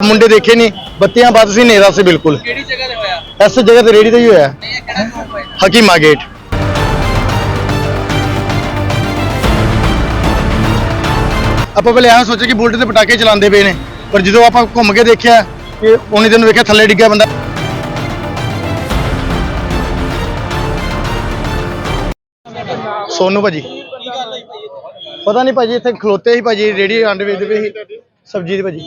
ਮੁੰਡੇ ਦੇਖੇ ਨਹੀਂ ਬੱਤੀਆਂ ਬੰਦ ਸੀ ਹਨੇਰਾ ਸੀ ਬਿਲਕੁਲ। ਕਿਹੜੀ ਜਗ੍ਹਾ ਤੇ ਹੋਇਆ? ਇਸ ਜਗ੍ਹਾ ਤੇ ਰੇੜੀ ਤੇ ਹੀ ਹੋਇਆ। ਨਹੀਂ ਇਹ ਕਿਹੜਾ ਚੌਂਕ ਹੋਇਆ? ਹਕੀਮਾ ਗੇਟ। ਆਪਾਂ ਪਹਿਲੇ ਆਹ ਸੋਚਿਆ ਕਿ ਬੁਲਟ ਤੇ ਪਟਾਕੇ ਚਲਾਉਂਦੇ ਪਏ ਨੇ ਪਰ ਜਦੋਂ ਆਪਾਂ ਘੁੰਮ ਕੇ ਦੇਖਿਆ ਕਿ ਉਹਨੇ ਦਿਨ ਵੇਖਿਆ ਥੱਲੇ ਡਿੱਗਿਆ ਬੰਦਾ। ਸੋਨੂ ਭਾਜੀ? ਪਤਾ ਨਹੀਂ ਭਾਜੀ ਇੱਥੇ ਖਲੋਤੇ ਸੀ ਭਾਜੀ ਰੇੜੀ ਆਂਡੇ ਵੇਚਦੇ ਪਏ ਸੀ ਸਬਜ਼ੀ ਦੀ ਭਾਜੀ।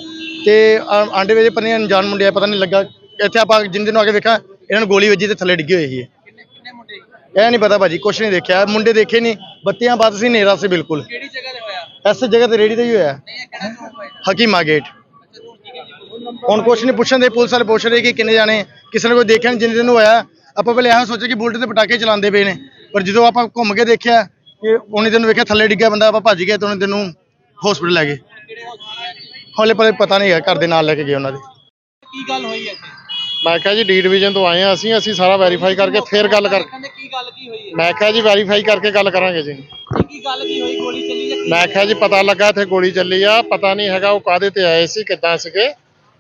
ਤੇ ਆ- ਆਂਡੇ ਵੇਚਦੇ ਪਤਾ ਨਹੀਂ ਅਣਜਾਣ ਮੁੰਡੇ ਆ ਪਤਾ ਨਹੀਂ ਲੱਗਾ। ਇੱਥੇ ਆਪਾਂ ਜਿੰਨ ਦਿਨ ਆ ਕੇ ਵੇਖਾਂ ਇਹਨਾਂ ਨੂੰ ਗੋਲੀ ਵੱਜੀ ਤੇ ਥੱਲੇ ਡਿੱਗੇ ਹੋਏ ਸੀ। ਕਿੰਨੇ ਕਿੰਨੇ ਮੁੰਡੇ ਇਹ ਨਹੀਂ ਪਤਾ ਭਾਜੀ ਕੁਛ ਨਹੀਂ ਦੇਖਿਆ। ਮੁੰਡੇ ਦੇਖੇ ਨਹੀਂ ਬੱਤੀਆਂ ਬੰਦ ਸੀ ਹਨੇਰਾ ਸੀ ਬਿਲਕੁਲ। ਕਿਹੜੀ ਜਗ੍ਹਾ ਤੇ ਹੋਇਆ? ਇਸ ਜਗ੍ਹਾ ਤੇ ਰੇੜੀ ਤੇ ਹੀ ਹੋਇਆ। ਨਹੀਂ ਇਹ ਕਿਹੜਾ ਚੌਂਕ ਹੋਇਆ ਹਕੀਮਾ ਗੇਟ। ਅੱਛਾ ਤੂੰ ਹੁਣ ਕੁਛ ਨਹੀਂ ਪੁੱਛਣ ਦੇ ਪੁਲਿਸ ਵਾਲੇ ਪੁੱਛ ਰਹੇ ਕਿ ਕਿੰਨੇ ਜਾਣੇ ਕਿਸੇ ਨੇ ਕੋਈ ਦੇਖਿਆ ਨਹੀਂ ਜਿੰਨੇ ਦਿਨ ਹੋਇਆ। ਆਪਾਂ ਪਹਿਲੇ ਆਹ ਸੋਚਿਆ ਕਿ ਬੁਲਟ ਤੇ ਪਟਾਕੇ ਚਲਾਉਂਦੇ ਪਏ ਨੇ ਪਰ ਜਦੋਂ ਆਪਾਂ ਘੁੰਮ ਕੇ ਦੇਖਿਆ ਕਿ ਉਹਨੇ ਦਿਨ ਵੇਖਿਆ ਥੱਲੇ ਡਿੱਗਿਆ ਬੰਦਾ ਆਪਾਂ ਭੱਜ ਗਏ ਤੇ ਉਹਨੇ ਦਿਨ ਨੂੰ ਹਸਪੀਟਲ ਲੈ ਗਏ। ਹੌਲੇ ਪਲੇ ਪਤਾ ਨਹੀਂ ਹੈ ਘਰ ਦੇ ਨਾਲ ਲੈ ਕੇ ਗਏ ਉਹਨਾਂ ਦੇ। ਕੀ ਗੱਲ ਹੋਈ ਇੱਥੇ? ਮੈਂ ਕਿਹਾ ਜੀ ਡੀ ਡਿਵੀਜ਼ਨ ਤੋਂ ਆਏ ਆ ਅਸੀਂ ਅਸੀਂ ਸਾਰਾ ਵੈਰੀਫਾਈ ਕਰਕੇ ਫੇਰ ਗੱਲ ਕਰ ਕਹਿੰਦੇ ਕੀ ਗੱਲ ਕੀ ਹੋਈ ਹੈ? ਮੈਂ ਕਿਹਾ ਜੀ ਵੈਰੀਫਾਈ ਕਰਕੇ ਗੱਲ ਕਰਾਂਗੇ ਜੀ। ਇਹ ਕੀ ਗੱਲ ਕੀ ਹੋਈ? ਗੋਲੀ ਚੱਲੀ ਜਾਂ ਕੀ ਮੈਂ ਕਿਹਾ ਜੀ ਪਤਾ ਲੱਗਾ ਇੱਥੇ ਗੋਲੀ ਚੱਲੀ ਆ ਪਤਾ ਨਹੀਂ ਹੈਗਾ ਉਹ ਕਾਦੇ ਤੇ ਆਏ ਸੀ ਕਿੱਦਾਂ ਸੀਗੇ।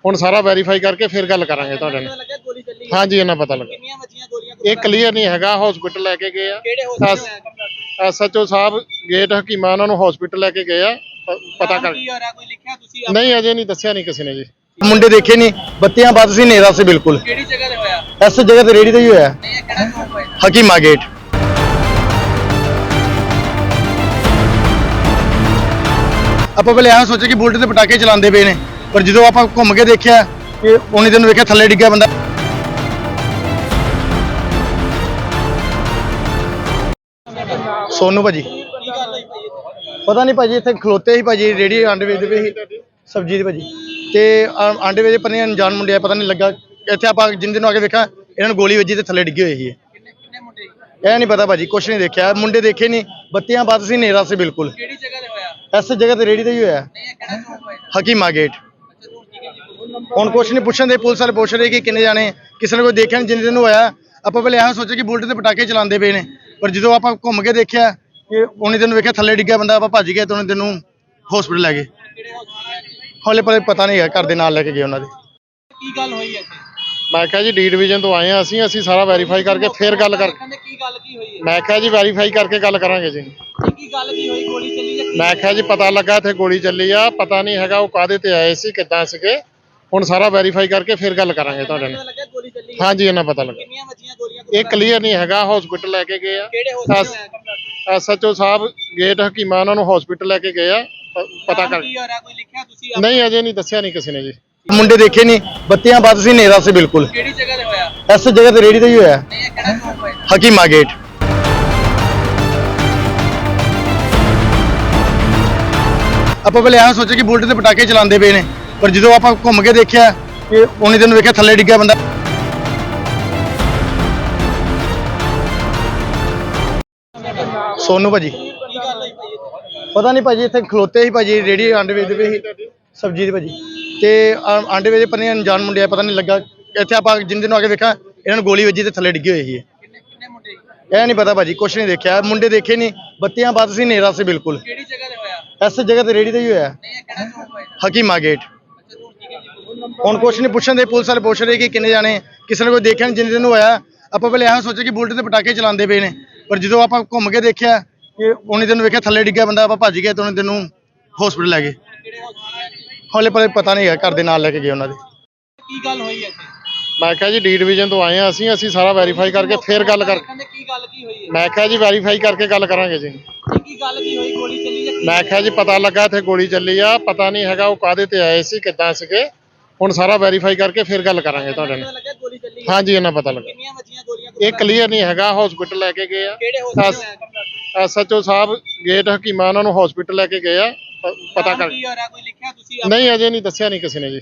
ਹੁਣ ਸਾਰਾ ਵੈਰੀਫਾਈ ਕਰਕੇ ਫੇਰ ਗੱਲ ਕਰਾਂਗੇ ਤੁਹਾਡੇ ਪਤਾ ਨਾਲ। ਲੱਗਾ ਗੋਲੀ ਚੱਲੀ ਹੈ? ਹਾਂਜੀ ਇਹਨਾਂ ਪਤਾ ਲੱਗਾ। ਕਿੰਨੀਆਂ ਵੱਜੀਆਂ ਗੋਲੀਆਂ ਇਹ ਕਲੀਅਰ ਨਹੀਂ ਹੈਗਾ ਹਸਪੀਟਲ ਲੈ ਕੇ ਗਏ ਆ। ਕਿਹੜੇ ਹਸਪਤਾਲ ਹੋਇਆ ਐਸਐਚਓ ਸਾਹਿਬ ਗੇਟ ਹਕੀਮਾ ਉਹਨਾਂ ਨੂੰ ਹਸਪੀਟਲ ਲੈ ਕੇ ਗਏ ਆ। ਪ- ਪਤਾ ਕਰ ਕੀ ਹੋ ਰਿਹਾ? ਕੋਈ ਲਿਖਿਆ ਤੁਸੀਂ ਨਹੀਂ ਅਜੇ ਨਹੀਂ ਦੱਸਿਆ ਨਹੀਂ ਕਿਸੇ ਨੇ ਜੀ। ਮੁੰਡੇ ਦੇਖੇ ਨਹੀਂ ਬੱਤੀਆਂ ਬੰਦ ਸੀ ਹਨੇਰਾ ਸੀ ਬਿਲਕੁਲ। ਕਿਹੜੀ ਜਗ੍ਹਾ ਤੇ ਹੋਇਆ? ਇਸ ਜਗ੍ਹਾ ਤੇ ਰੇੜੀ ਤੇ ਹੀ ਹੋਇਆ। ਨਹੀਂ ਇਹ ਕਿਹੜਾ ਚੌਂਕ ਹੋਇਆ? ਹਕੀਮਾ ਗੇਟ। ਆਪਾਂ ਪਹਿਲੇ ਆਹ ਸੋਚਿਆ ਕਿ ਬੁਲਟ ਤੇ ਪਟਾਕੇ ਚਲਾਉਂਦੇ ਪਏ ਨੇ ਪਰ ਜਦੋਂ ਆਪਾਂ ਘੁੰਮ ਕੇ ਦੇਖਿਆ ਕਿ ਉਹਨੇ ਦਿਨ ਵੇਖਿਆ ਥੱਲੇ ਡਿੱਗਿਆ ਬੰਦਾ। ਸੋਨੂ ਭਾਜੀ ਕੀ ਗੱਲ ਹੋਈ ਭਾਈ ਇੱਥੇ? ਪਤਾ ਨਹੀਂ ਭਾਜੀ ਇੱਥੇ ਖਲੋਤੇ ਸੀ ਭਾਜੀ ਰੇੜੀ ਆਂਡੇ ਵੇਚਦੇ ਪਏ ਸੀ ਸਬਜ਼ੀ ਦੀ ਭਾਜੀ। ਤੇ ਆਂਡੇ ਵੇਚਦੇ ਪਤਾ ਨਹੀਂ ਅਣਜਾਣ ਮੁੰਡੇ ਆ ਪਤਾ ਨਹੀਂ ਲੱਗਾ। ਇੱਥੇ ਆਪਾਂ ਜਿੰਨ ਦਿਨ ਆ ਕੇ ਵੇਖਾਂ ਇਹਨਾਂ ਨੂੰ ਗੋਲੀ ਵੱਜੀ ਤੇ ਥੱਲੇ ਡਿੱਗੇ ਹੋਏ ਸੀ ਕਿੰਨੇ ਕਿੰਨੇ ਮੁੰਡੇ ਇਹ ਨਹੀਂ ਪਤਾ ਭਾਜੀ ਕੁਛ ਨਹੀਂ ਦੇਖਿਆ। ਮੁੰਡੇ ਦੇਖੇ ਨਹੀਂ ਬੱਤੀਆਂ ਬੰਦ ਸੀ ਹਨੇਰਾ ਸੀ ਬਿਲਕੁਲ। ਕਿਹੜੀ ਜਗ੍ਹਾ ਤੇ ਹੋਇਆ? ਇਸ ਜਗ੍ਹਾ ਤੇ ਰੇੜੀ ਤੇ ਹੀ ਹੋਇਆ। ਨਹੀਂ ਇਹ ਕਿਹੜਾ ਚੌਂਕ ਹੋਇਆ? ਹਕੀਮਾ ਗੇਟ। ਅੱਛਾ ਹੁਣ ਕੁਛ ਨਹੀਂ ਪੁੱਛਣ ਦੇ ਪੁਲਿਸ ਵਾਲੇ ਪੁੱਛ ਰਹੇ ਕਿ ਕਿੰਨੇ ਜਾਣੇ ਕਿਸੇ ਨੇ ਕੋਈ ਦੇਖਿਆ ਨਹੀਂ ਜਿੰਨੇ ਦਿਨ ਹੋਇਆ। ਆਪਾਂ ਪਹਿਲੇ ਆਹ ਸੋਚਿਆ ਕਿ ਬੁਲਟ ਤੇ ਪਟਾਕੇ ਚਲਾਉਂਦੇ ਪਏ ਨੇ। ਪਰ ਜਦੋਂ ਆਪਾਂ ਘੁੰਮ ਕੇ ਦੇਖਿਆ ਕਿ ਉਹਨੇ ਦਿਨ ਵੇਖਿਆ ਥੱਲੇ ਡਿੱਗਿਆ ਬੰਦਾ ਆਪਾਂ ਭੱਜ ਗਏ ਤੇ ਉਹਨੇ ਦਿਨ ਨੂੰ ਹਸਪੀਟਲ ਲੈ ਗਏ। ਹੌਲੇ ਪਲੇ ਪਤਾ ਨਹੀਂ ਹੈ ਘਰ ਦੇ ਨਾਲ ਲੈ ਕੇ ਗਏ ਉਹਨਾਂ ਦੇ। ਕੀ ਗੱਲ ਹੋਈ ਇੱਥੇ? ਮੈਂ ਕਿਹਾ ਜੀ ਡੀ ਡਿਵੀਜ਼ਨ ਤੋਂ ਆਏ ਆ ਅਸੀਂ ਅਸੀਂ ਸਾਰਾ ਵੈਰੀਫਾਈ ਕਰਕੇ ਫੇਰ ਗੱਲ ਕਰ ਕਹਿੰਦੇ ਕੀ ਗੱਲ ਕੀ ਹੋਈ ਹੈ? ਮੈਂ ਕਿਹਾ ਜੀ ਵੈਰੀਫਾਈ ਕਰਕੇ ਗੱਲ ਕਰਾਂਗੇ ਜੀ। ਇਹ ਕੀ ਗੱਲ ਕੀ ਹੋਈ? ਗੋਲੀ ਚੱਲੀ ਜਾਂ ਕੀ ਮੈਂ ਕਿਹਾ ਜੀ ਪਤਾ ਲੱਗਾ ਇੱਥੇ ਗੋਲੀ ਚੱਲੀ ਆ ਪਤਾ ਨਹੀਂ ਹੈਗਾ ਉਹ ਕਾਦੇ ਤੇ ਆਏ ਸੀ ਕਿੱਦਾਂ ਸੀਗੇ। ਹੁਣ ਸਾਰਾ ਵੈਰੀਫਾਈ ਕਰਕੇ ਫੇਰ ਗੱਲ ਕਰਾਂਗੇ ਤੁਹਾਡੇ ਪਤਾ ਨਾਲ। ਲੱਗਾ ਗੋਲੀ ਚੱਲੀ ਹੈ? ਹਾਂਜੀ ਇਹਨਾਂ ਪਤਾ ਲੱਗਾ। ਕਿੰਨੀਆਂ ਵੱਜੀਆਂ ਗੋਲੀਆਂ ਇਹ ਕਲੀਅਰ ਨਹੀਂ ਹੈਗਾ ਹਸਪੀਟਲ ਲੈ ਕੇ ਗਏ ਆ। ਕਿਹੜੇ ਹੋਇਆ ਐਸਐਚਓ ਸਾਹਿਬ ਗੇਟ ਹਕੀਮਾ ਉਹਨਾਂ ਨੂੰ ਹਸਪੀਟਲ ਲੈ ਕੇ ਗਏ ਆ ਪ- ਪਤਾ ਕਰ ਕੀ ਹੋ ਰਿਹਾ? ਕੋਈ ਲਿਖਿਆ ਤੁਸੀਂ ਨਹੀਂ ਅਜੇ ਨਹੀਂ ਦੱਸਿਆ ਨਹੀਂ ਕਿਸੇ ਨੇ ਜੀ। ਮੁੰਡੇ ਦੇਖੇ ਨਹੀਂ ਬੱਤੀਆਂ ਬੰਦ ਸੀ ਹਨੇਰਾ ਸੀ ਬਿਲਕੁਲ। ਕਿਹੜੀ ਜਗ੍ਹਾ ਤੇ ਹੋਇਆ? ਇਸ ਜਗ੍ਹਾ ਤੇ ਰੇੜੀ ਤੇ ਹੀ ਹੋਇਆ। ਨਹੀਂ ਇਹ ਕਿਹੜਾ ਚੌਂਕ ਹੋਇਆ? ਹਕੀਮਾ ਗੇਟ। ਆਪਾਂ ਪਹਿਲੇ ਆਹ ਸੋਚਿਆ ਕਿ ਬੁਲਟ ਤੇ ਪਟਾਕੇ ਚਲਾਉਂਦੇ ਪਏ ਨੇ ਪਰ ਜਦੋਂ ਆਪਾਂ ਘੁੰਮ ਕੇ ਦੇਖਿਆ ਕਿ ਉਹਨੇ ਦਿਨ ਵੇਖਿਆ ਥੱਲੇ ਡਿੱਗਿਆ ਬੰਦਾ। ਸੋਨੂ ਭਾਜੀ? ਪਤਾ ਨਹੀਂ ਭਾਜੀ ਇੱਥੇ ਖਲੋਤੇ ਸੀ ਭਾਜੀ ਰੇੜੀ ਆਂਡੇ ਵੇਚਦੇ ਪਏ ਸੀ ਸਬਜ਼ੀ ਦੀ ਭਾਜੀ। ਤੇ ਆ- ਆਂਡੇ ਵੇਚਦੇ ਪਤਾ ਨਹੀਂ ਅਣਜਾਣ ਮੁੰਡੇ ਆ ਪਤਾ ਨਹੀਂ ਲੱਗਾ। ਇੱਥੇ ਆਪਾਂ ਜਿੰਨ ਦਿਨ ਆ ਕੇ ਵੇਖਾਂ ਇਹਨਾਂ ਨੂੰ ਗੋਲੀ ਵੱਜੀ ਤੇ ਥੱਲੇ ਡਿੱਗੇ ਹੋਏ ਸੀ ਕਿੰਨੇ ਕਿੰਨੇ ਮੁੰਡੇ ਇਹ ਨਹੀਂ ਪਤਾ ਭਾਜੀ ਕੁਛ ਨਹੀਂ ਦੇਖਿਆ ਮੁੰਡੇ ਦੇਖੇ ਨਹੀਂ ਬੱਤੀਆਂ ਬੰਦ ਸੀ ਹਨੇਰਾ ਸੀ ਬਿਲਕੁਲ। ਕਿਹੜੀ ਜਗ੍ਹਾ ਤੇ ਹੋਇਆ? ਇਸ ਜਗ੍ਹਾ ਤੇ ਰੇੜੀ ਤੇ ਹੀ ਹੋਇਆ। ਨਹੀਂ ਇਹ ਕਿਹੜਾ ਚੌਂਕ ਹੋਇਆ? ਹਕੀਮਾ ਗੇਟ। ਅੱਛਾ ਤੂੰ ਠੀਕ ਹੈ ਜੀ ਹੁਣ ਕੁਛ ਨਹੀਂ ਪੁੱਛਣ ਦੇ ਪੁਲਿਸ ਵਾਲੇ ਪੁੱਛ ਰਹੇ ਕਿ ਕਿੰਨੇ ਜਾਣੇ ਕਿਸੇ ਨੇ ਕੋਈ ਦੇਖਿਆ ਨਹੀਂ ਜਿੰਨੇ ਦਿਨ ਹੋਇਆ ਆਪਾਂ ਪਹਿਲੇ ਆਹ ਸੋਚਿਆ ਕਿ ਬੁਲਟ ਤੇ ਪਟਾਕੇ ਚਲਾਉਂਦੇ ਪਏ ਨੇ। ਪਰ ਜਦੋਂ ਆਪਾਂ ਘੁੰਮ ਕੇ ਦੇਖਿਆ ਕਿ ਉਹਨੇ ਦਿਨ ਵੇਖਿਆ ਥੱਲੇ ਡਿੱਗਿਆ ਬੰਦਾ ਆਪਾਂ ਭੱਜ ਗਏ ਤੇ ਉਹਨੇ ਦਿਨ ਨੂੰ ਹਸਪੀਟਲ ਲੈ ਗਏ। ਹੌਲੇ ਪਲੇ ਪਤਾ ਨਹੀਂ ਹੈ ਘਰ ਦੇ ਨਾਲ ਲੈ ਕੇ ਗਏ ਉਹਨਾਂ ਦੇ। ਕੀ ਗੱਲ ਹੋਈ ਇੱਥੇ? ਮੈਂ ਕਿਹਾ ਜੀ ਡੀ ਡਿਵੀਜ਼ਨ ਤੋਂ ਆਏ ਆ ਅਸੀਂ ਅਸੀਂ ਸਾਰਾ ਵੈਰੀਫਾਈ ਕਰਕੇ ਫੇਰ ਗੱਲ ਕਰ ਕਹਿੰਦੇ ਕੀ ਗੱਲ ਕੀ ਹੋਈ ਹੈ? ਮੈਂ ਕਿਹਾ ਜੀ ਵੈਰੀਫਾਈ ਕਰਕੇ ਗੱਲ ਕਰਾਂਗੇ ਜੀ। ਇਹ ਕੀ ਗੱਲ ਕੀ ਹੋਈ? ਗੋਲੀ ਚੱਲੀ ਜਾਂ ਕੀ? ਮੈਂ ਕਿਹਾ ਜੀ ਪਤਾ ਲੱਗਾ ਇੱਥੇ ਗੋਲੀ ਚੱਲੀ ਆ ਪਤਾ ਨਹੀਂ ਹੈਗਾ ਉਹ ਕਾਦੇ ਤੇ ਆਏ ਸੀ ਕਿੱਦਾਂ ਸੀਗੇ। ਹੁਣ ਸਾਰਾ ਵੈਰੀਫਾਈ ਕਰਕੇ ਫੇਰ ਗੱਲ ਕਰਾਂਗੇ ਤੁਹਾਡੇ ਪਤਾ ਨਾਲ। ਲੱਗਾ ਗੋਲੀ ਚੱਲੀ ਹੈ? ਹਾਂਜੀ ਇਹਨਾਂ ਪਤਾ ਲੱਗਾ। ਕਿੰਨੀਆਂ ਇਹ ਕਲੀਅਰ ਨਹੀਂ ਹੈਗਾ ਹਸਪੀਟਲ ਲੈ ਕੇ ਗਏ ਆ। ਕਿਹੜੇ ਹਸਪਤਾਲ ਹੋਇਆ ਐਸਐਚਓ ਸਾਹਿਬ ਗੇਟ ਹਕੀਮਾ ਉਹਨਾਂ ਨੂੰ ਹਸਪੀਟਲ ਲੈ ਕੇ ਗਏ ਆ ਪ- ਪਤਾ ਕਰ ਕੋਈ ਲਿਖਿਆ ਤੁਸੀਂ ਨਹੀਂ ਅਜੇ ਨਹੀਂ ਦੱਸਿਆ ਨਹੀਂ ਕਿਸੇ ਨੇ ਜੀ।